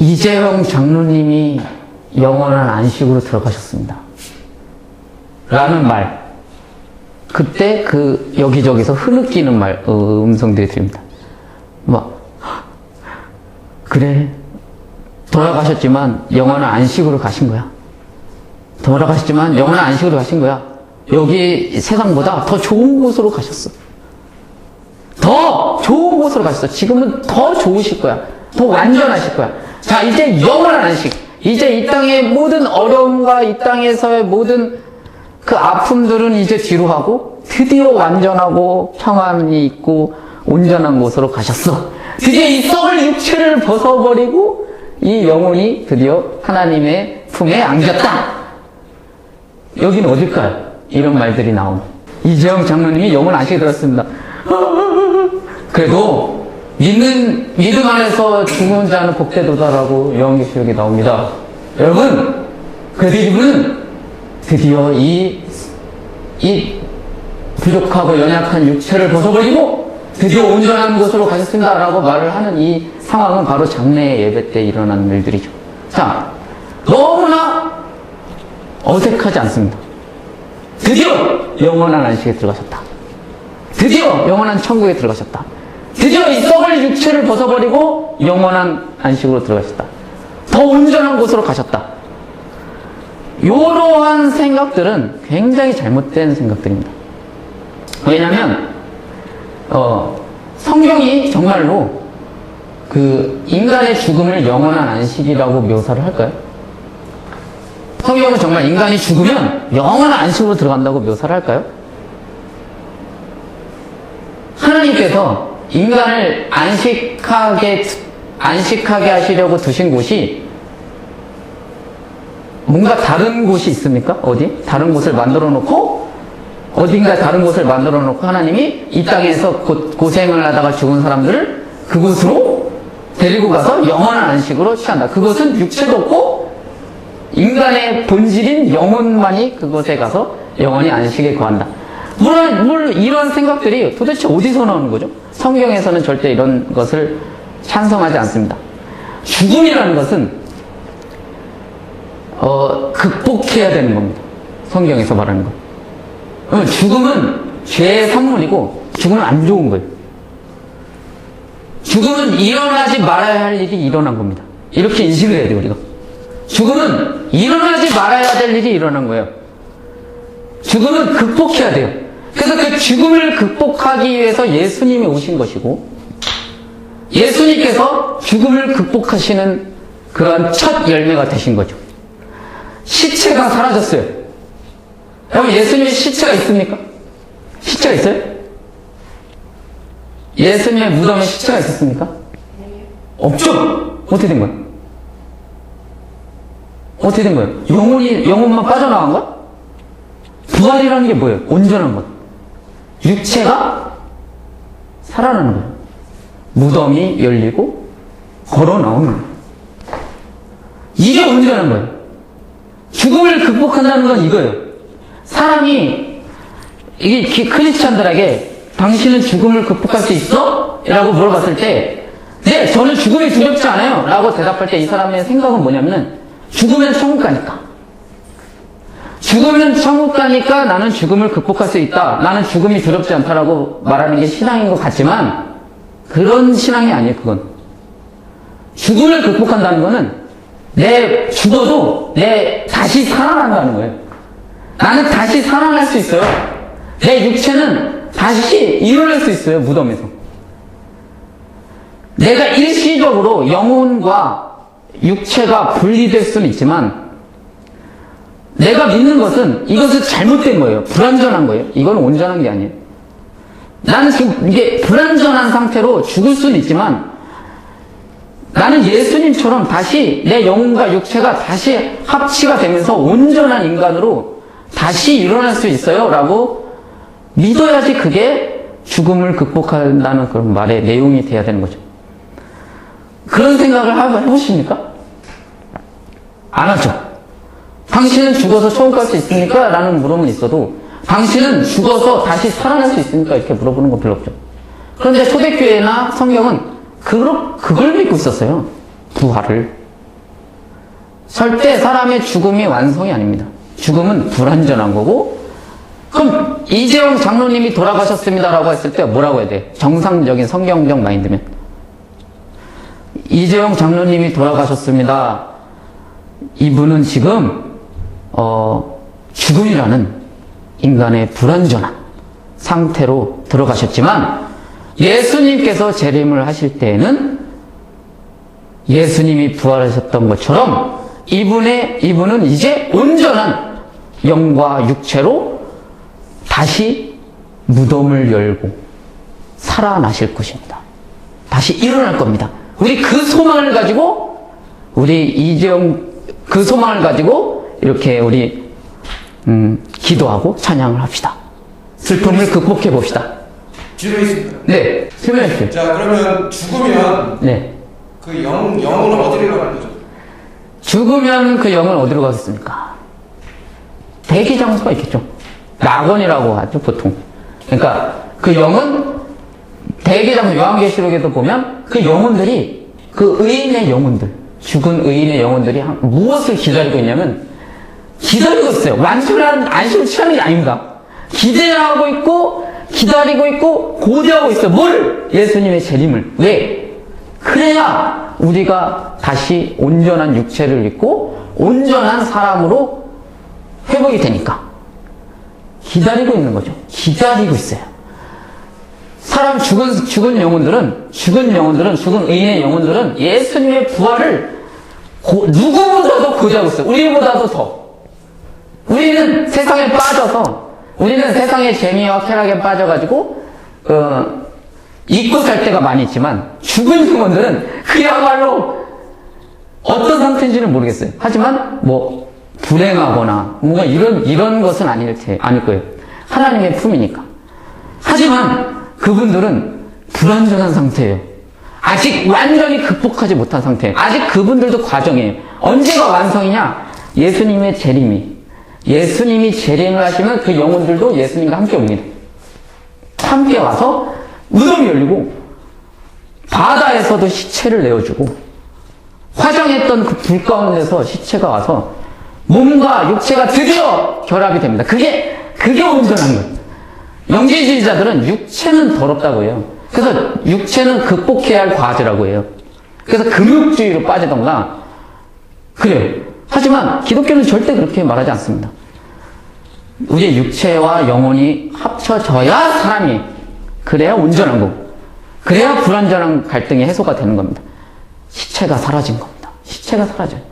이재영 장로님이 영원한 안식으로 들어가셨습니다. 라는 말. 그때 그 여기저기서 흐느끼는 말, 어, 음성들이 들립니다. 막, 그래. 돌아가셨지만 영원한 안식으로 가신 거야. 돌아가셨지만 영원한 안식으로 가신 거야. 여기 세상보다 더 좋은 곳으로 가셨어. 더 좋은 곳으로 가셨어. 지금은 더 좋으실 거야. 더 완전하실 거야. 자, 이제 영원한 안식. 이제 이 땅의 모든 어려움과 이 땅에서의 모든 그 아픔들은 이제 뒤로 하고 드디어 완전하고 평안이 있고 온전한 곳으로 가셨어. 드디어 이 썩을 육체를 벗어버리고 이 영혼이 드디어 하나님의 품에 안겼다. 여기는 어딜까요? 이런 말들이 나옵니다. 이재영 장로님이 영혼 안식에 들었습니다. 그래도 믿는 믿음 안에서 죽은 자는 복되도다라고 요한계시록에 나옵니다. 여러분, 이분은 드디어 이, 이 부족하고 연약한 육체를 벗어버리고 드디어 온전한 곳으로 가셨습니다라고 말을 하는 이 상황은 바로 장례 예배 때 일어난 일들이죠. 자, 너무나 어색하지 않습니다. 드디어 영원한 안식에 들어가셨다. 드디어 영원한 천국에 들어가셨다. 드디어 이 육체를 벗어버리고 영원한 안식으로 들어가셨다. 더 온전한 곳으로 가셨다. 이러한 생각들은 굉장히 잘못된 생각들입니다. 왜냐하면 어, 성경이 정말로 그 인간의 죽음을 영원한 안식이라고 묘사를 할까요? 성경은 정말 인간이 죽으면 영원한 안식으로 들어간다고 묘사를 할까요? 하나님께서 인간을 안식하게 안식하게 하시려고 두신 곳이 뭔가 다른 곳이 있습니까? 어디? 다른 곳을 만들어 놓고 어딘가 다른 곳을 만들어 놓고 하나님이 이 땅에서 고, 고생을 하다가 죽은 사람들을 그곳으로 데리고 가서 영원한 안식으로 취한다. 그것은 육체도 없고 인간의 본질인 영혼만이 그곳에 가서 영원히 안식에 거한다. 물론, 물론 이런 생각들이 도대체 어디서 나오는 거죠? 성경에서는 절대 이런 것을 찬성하지 않습니다. 죽음이라는 것은 어, 극복해야 되는 겁니다. 성경에서 말하는 거. 어, 죽음은 죄의 선물이고 죽음은 안 좋은 거예요. 죽음은 일어나지 말아야 할 일이 일어난 겁니다. 이렇게 인식을 해야 돼요, 우리가. 죽음은 일어나지 말아야 될 일이 일어난 거예요. 죽음은 극복해야 돼요. 그래서 그 죽음을 극복하기 위해서 예수님이 오신 것이고, 예수님께서 죽음을 극복하시는 그런 첫 열매가 되신 거죠. 시체가 사라졌어요. 여러분, 예수님의 시체가 있습니까? 시체가 있어요? 예수님의 무덤에 시체가 있었습니까? 없죠? 어떻게 된 거예요? 어떻게 된 거예요? 영혼이, 영혼만 빠져나간 거야? 부활이라는 게 뭐예요? 온전한 것. 육체가 살아나는 거예요. 무덤이 열리고 걸어 나오는 거예요. 이게 온전한 거예요. 죽음을 극복한다는 건 이거예요. 사람이 이게 기- 크리스찬들에게 당신은 죽음을 극복할 수 있어? 라고 물어봤을 때 네, 저는 죽음이 두렵지 않아요. 라고 대답할 때 이 사람의 생각은 뭐냐면 죽으면 천국 가니까. 죽으면 천국 가니까 나는 죽음을 극복할 수 있다. 나는 죽음이 두렵지 않다라고 말하는 게 신앙인 것 같지만 그런 신앙이 아니에요, 그건. 죽음을 극복한다는 거는 내 죽어도 내 다시 살아난다는 거예요. 나는 다시 살아날 수 있어요. 내 육체는 다시 일어날 수 있어요, 무덤에서. 내가 일시적으로 영혼과 육체가 분리될 수는 있지만 내가 믿는 것은 이것은 잘못된 거예요. 불완전한 거예요. 이건 온전한 게 아니에요. 나는 지금 이게 불완전한 상태로 죽을 수는 있지만 나는 예수님처럼 다시 내 영혼과 육체가 다시 합치가 되면서 온전한 인간으로 다시 일어날 수 있어요. 라고 믿어야지 그게 죽음을 극복한다는 그런 말의 내용이 돼야 되는 거죠. 그런 생각을 하- 해보십니까? 안 하죠. 당신은 죽어서 수 있습니까? 라는 물음은 있어도 당신은 죽어서 다시 살아날 수 있습니까? 이렇게 물어보는 건 별로 없죠. 그런데 초대교회나 성경은 그걸, 그걸 믿고 있었어요. 부활을. 절대 사람의 죽음이 완성이 아닙니다. 죽음은 불완전한 거고, 그럼 이재용 장로님이 돌아가셨습니다라고 했을 때 뭐라고 해야 돼? 정상적인 성경적 마인드면. 이재용 장로님이 돌아가셨습니다. 이분은 지금, 어, 죽음이라는 인간의 불완전한 상태로 들어가셨지만, 예수님께서 재림을 하실 때에는 예수님이 부활하셨던 것처럼 이분의, 이분은 이제 온전한 영과 육체로 다시 무덤을 열고 살아나실 것입니다. 다시 일어날 겁니다. 우리 그 소망을 가지고 우리 이재용 그 소망을 가지고 이렇게 우리 음, 기도하고 찬양을 합시다. 슬픔을 극복해 봅시다. 질문 있습니다. 네, 설명해 주세요. 자, 그러면 죽으면 네, 그 영, 영은 어디로 가는 거죠? 죽으면 그 영은 어디로 가겠습니까? 대기 장소가 있겠죠. 낙원이라고 하죠, 보통. 그러니까 그 영은 대기 장소, 요한계시록에도 보면 그 영혼들이 그 의인의 영혼들, 죽은 의인의 영혼들이 한- 무엇을 기다리고 있냐면 기다리고 있어요. 완전한 안식을 취하는 게 아닙니다. 기대하고 있고, 기다리고 있고, 고대하고 있어요. 뭘? 예수님의 재림을. 왜? 그래야 우리가 다시 온전한 육체를 입고, 온전한 사람으로 회복이 되니까. 기다리고 있는 거죠. 기다리고 있어요. 사람 죽은, 죽은 영혼들은, 죽은 영혼들은, 죽은 의인의 영혼들은 예수님의 부활을 고- 누구보다도 고대하고 있어요. 우리보다도 더. 우리는 세상에 빠져서 우리는 세상의 재미와 쾌락에 빠져가지고 어, 잊고 살 때가 많이 있지만 죽은 영혼들은 그야말로 어떤 상태인지는 모르겠어요. 하지만 뭐 불행하거나 뭔가 이런 이런 것은 아닐 테 아닐 거예요. 하나님의 품이니까. 하지만 그분들은 불완전한 상태예요. 아직 완전히 극복하지 못한 상태예요. 아직 그분들도 과정이에요. 언제가 완성이냐? 예수님의 재림이. 예수님이 재림을 하시면 그 영혼들도 예수님과 함께 옵니다. 함께 와서 무덤이 열리고 바다에서도 시체를 내어주고 화장했던 그 불 가운데서 시체가 와서 몸과 육체가 드디어 결합이 됩니다. 그게 그게 온전한 거예요. 영지주의자들은 육체는 더럽다고 해요. 그래서 육체는 극복해야 할 과제라고 해요. 그래서 금욕주의로 빠지던가 그래요. 하지만 기독교는 절대 그렇게 말하지 않습니다. 우리의 육체와 영혼이 합쳐져야 사람이 그래야 온전한 거고 그래야 불완전한 갈등이 해소가 되는 겁니다. 시체가 사라진 겁니다. 시체가 사라져요.